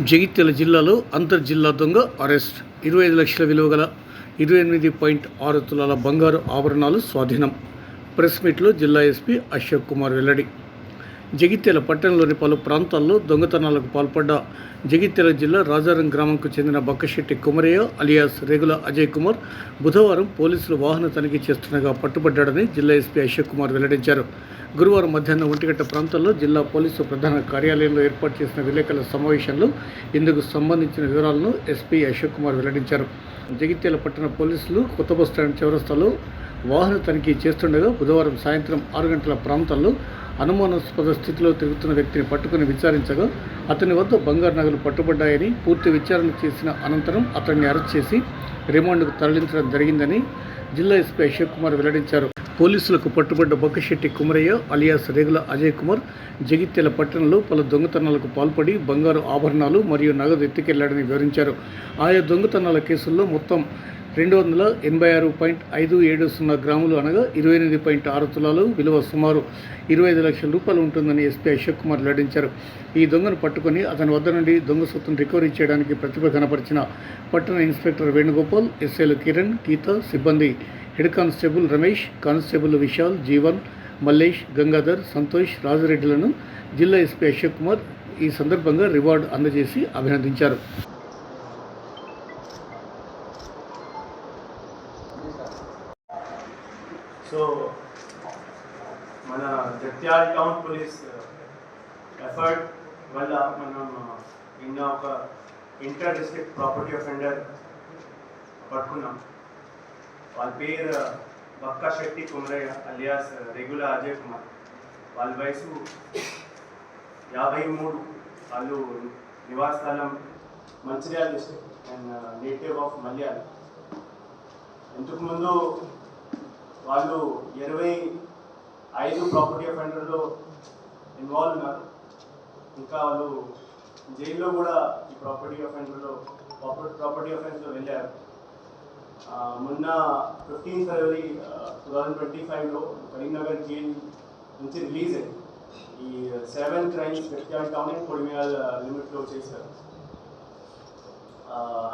జగిత్యాల జిల్లాలో అంతర్జిల్లా దొంగ అరెస్ట్. ఇరవై ఐదు లక్షల విలువ గల ఇరవై ఎనిమిది పాయింట్ ఆరు తులాల బంగారు ఆభరణాలు స్వాధీనం. ప్రెస్ మీట్లో జిల్లా ఎస్పీ అశోక్ కుమార్ వెల్లడి. జగిత్యాల పట్టణంలోని పలు ప్రాంతాల్లో దొంగతనాలకు పాల్పడ్డ జగిత్యాల జిల్లా రాజారం గ్రామంకు చెందిన బక్కశెట్టి కుమరయ్య అలియాస్ రేగుల అజయ్ కుమార్ బుధవారం పోలీసులు వాహన తనిఖీ చేస్తుండగా పట్టుబడ్డాడని జిల్లా ఎస్పీ అశోక్ కుమార్ వెల్లడించారు. గురువారం మధ్యాహ్నం ఒంటిగంట ప్రాంతంలో జిల్లా పోలీసు ప్రధాన కార్యాలయంలో ఏర్పాటు చేసిన విలేకరుల సమావేశంలో ఇందుకు సంబంధించిన వివరాలను ఎస్పీ అశోక్ కుమార్ వెల్లడించారు. జగిత్యాల పట్టణ పోలీసులు కొత్త బస్టాండ్ చివరస్థలో చౌరస్తాలో వాహన తనిఖీ చేస్తుండగా బుధవారం సాయంత్రం ఆరు గంటల ప్రాంతంలో అనుమానాస్పద స్థితిలో తిరుగుతున్న వ్యక్తిని పట్టుకుని విచారించగా అతని వద్ద బంగారు నగలు పట్టుబడ్డాయని పూర్తి విచారణ చేసిన అనంతరం అతన్ని అరెస్ట్ చేసి రిమాండ్కు తరలించడం జరిగిందని జిల్లా ఎస్పీ అశోక్ కుమార్ వెల్లడించారు. పోలీసులకు పట్టుబడ్డ బొక్కశెట్టి కుమరయ్య అలియాస్ రేగుల అజయ్ కుమార్ జగిత్యాల పట్టణంలో పలు దొంగతనాలకు పాల్పడి బంగారు ఆభరణాలు మరియు నగదు ఎత్తుకెళ్ళాడని వివరించారు. ఆయా దొంగతనాల కేసుల్లో మొత్తం రెండు వందల ఎనభై ఆరు పాయింట్ ఐదు ఏడు సున్నా గ్రాములు అనగా ఇరవై ఎనిమిది పాయింట్ ఆరు తులాలు. విలువ సుమారు ఇరవై ఐదు లక్షల రూపాయలు ఉంటుందని ఎస్పీ అశోక్ కుమార్ వెల్లడించారు. ఈ దొంగను పట్టుకొని అతని వద్ద నుండి దొంగ సొత్తును రికవరీ చేయడానికి ప్రతిభ కనపరిచిన పట్టణ ఇన్స్పెక్టర్ వేణుగోపాల్ ఎస్ఐలు కిరణ్ గీత సిబ్బంది head constable Ramesh constable Vishal Jeevan Mallesh Gangadhar Santosh రాజరెడ్డిలను జిల్లా ఎస్పీ అశోక్ కుమార్ ఈ సందర్భంగా రివార్డు అందజేసి అభినందించారు. సో మన Jagtial town police uh, effort వల్ల మనం uh, నిన్న ఒక ఇంటర్ డిస్ట్రిక్ట్ ప్రాపర్టీ అఫెండర్ పట్టుకున్నాం. వాళ్ళ పేరు uh, Bakka Shetty Kumaraiah alias regular Ajay Kumar. వాళ్ళ వయసు యాభై మూడు. వాళ్ళు నివాసస్థానం Mancherial district and native of Malayala. ఇంతకుముందు వాళ్ళు ఇరవై ఐదు ప్రాపర్టీ అఫెండర్లో ఇన్వాల్వ్ ఉన్నారు. ఇంకా వాళ్ళు జైల్లో కూడా ఈ ప్రాపర్టీ అఫెండర్లో ప్రాపర్టీ అఫెన్స్లో వెళ్ళారు. మొన్న fifteen February two thousand twenty ఫైవ్లో కరీంనగర్ జైల్ నుంచి రిలీజ్ అయింది ఈ సెవెన్ క్రైమ్స్ వ్యక్తిగత టౌన్ అండ్ కొడిమియాల్ లిమిట్లో చేశారు.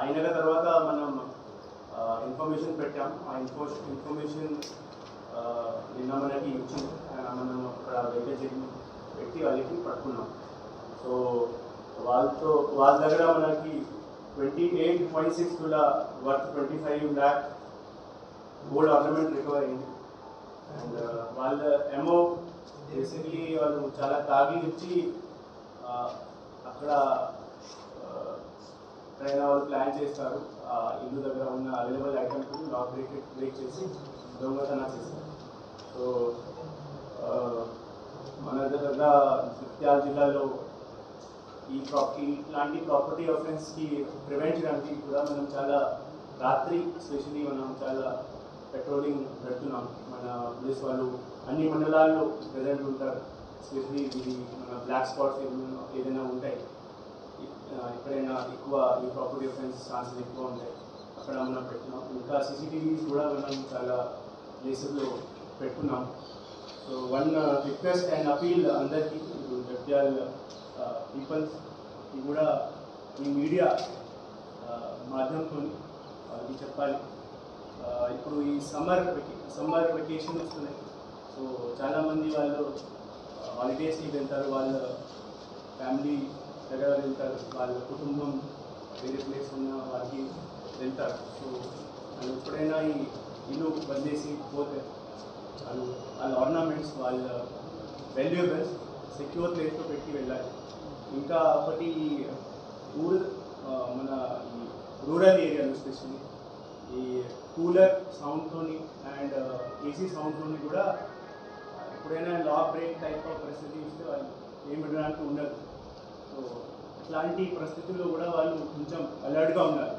అయిన తర్వాత మనం ఇన్ఫర్మేషన్ పెట్టాం. ఆ ఇన్ఫో ఇన్ఫర్మేషన్ నిన్న మనకి ఇచ్చింది మనం అక్కడ వెయిటేజ్ పెట్టి వాళ్ళకి పట్టుకున్నాం. సో వాళ్ళతో వాళ్ళ దగ్గర మనకి ట్వంటీ ఎయిట్ పాయింట్ సిక్స్ కూడా worth twenty five lakh gold ornament recover అయింది. అండ్ uh, వాళ్ళ ఎమో బేసిక్లీ వాళ్ళు చాలా తాగి ఇచ్చి అక్కడ ఎక్కడైనా వాళ్ళు ప్లాన్ చేస్తారు. ఇల్లు దగ్గర ఉన్న available items lock break break చేసి దొంగతనం చేస్తారు. సో మన దగ్గర జగిత్యాల జిల్లాలో ఈ ప్రాపర్టీ ఇట్లాంటి ప్రాపర్టీ ఆఫెన్స్కి ప్రివెంట్ చేయడానికి కూడా మనం చాలా రాత్రి స్పెషల్లీ మనం చాలా పెట్రోలింగ్ పెడుతున్నాం. మన పోలీస్ వాళ్ళు అన్ని మండలాల్లో ప్రజెంట్ ఉంటారు. ఎస్పెషలీ ఇది మన బ్లాక్ స్పాట్స్ ఏమైనా ఏదైనా ఉంటాయి. ఎక్కడైనా ఎక్కువ ఈ ప్రాపర్టీ ఆఫెన్స్ ఛాన్సెస్ ఎక్కువ ఉంటాయి అక్కడ మనం పెట్టినాం. ఇంకా సీసీటీవీస్ కూడా మనం చాలా ప్లేసెస్లో పెట్టుకున్నాం so one request and appeal అందరికీ ఇప్పుడు జగ్యాల్ పీపుల్స్ ఇది కూడా ఈ మీడియా మాధ్యమంతో అది చెప్పాలి. ఇప్పుడు ఈ సమ్మర్ సమ్మర్ వెకేషన్ వస్తున్నాయి. సో చాలామంది వాళ్ళు హాలిడేస్కి వెళ్తారు. వాళ్ళ ఫ్యామిలీ దగ్గర వెళ్తారు వాళ్ళ కుటుంబం వేరే ప్లేస్ ఉన్న వారికి వెళ్తారు. సో వాళ్ళు ఎప్పుడైనా ఈ ఇల్లు వదిలేసి పోతే వాళ్ళు వాళ్ళ ఆర్నమెంట్స్ వాళ్ళ వాల్యుయబుల్స్ సెక్యూర్ ప్లేస్లో పెట్టి వెళ్ళాలి. ఇంకా ఒకటి ఊరు మన ఈ రూరల్ ఏరియాలో స్పెషల్లీ ఈ కూలర్ సౌండ్తోని అండ్ ఏసీ సౌండ్తోని కూడా ఎప్పుడైనా లా బ్రేక్ టైప్ ఆఫ్ పరిస్థితి ఇస్తే వాళ్ళు ఏం ఉండదు ఇట్లాంటి పరిస్థితుల్లో కూడా వాళ్ళు కొంచెం అలర్ట్గా ఉండాలి